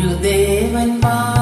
you there when my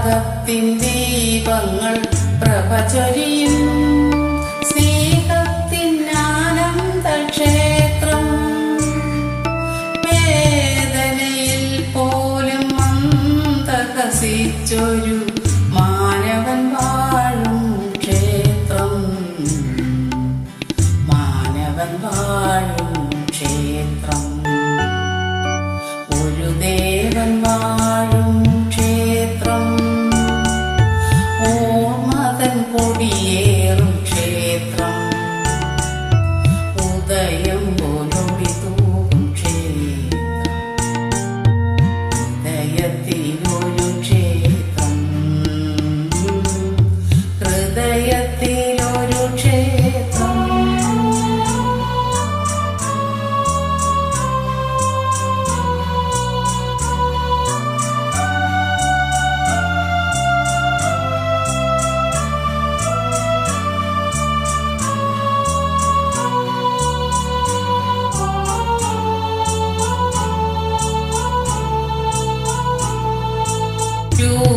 ത്യാഗത്തിൻ ദീപങ്ങൾ പ്രഭ ചൊരിയും മാനവൻ വാഴും ക്ഷേത്രം. മാനവൻ വാഴും ക്ഷേത്രം. ഒരു ദേവൻ വാഴും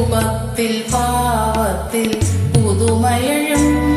ரூபத்தில் பாவத்தில் புதுமையழும்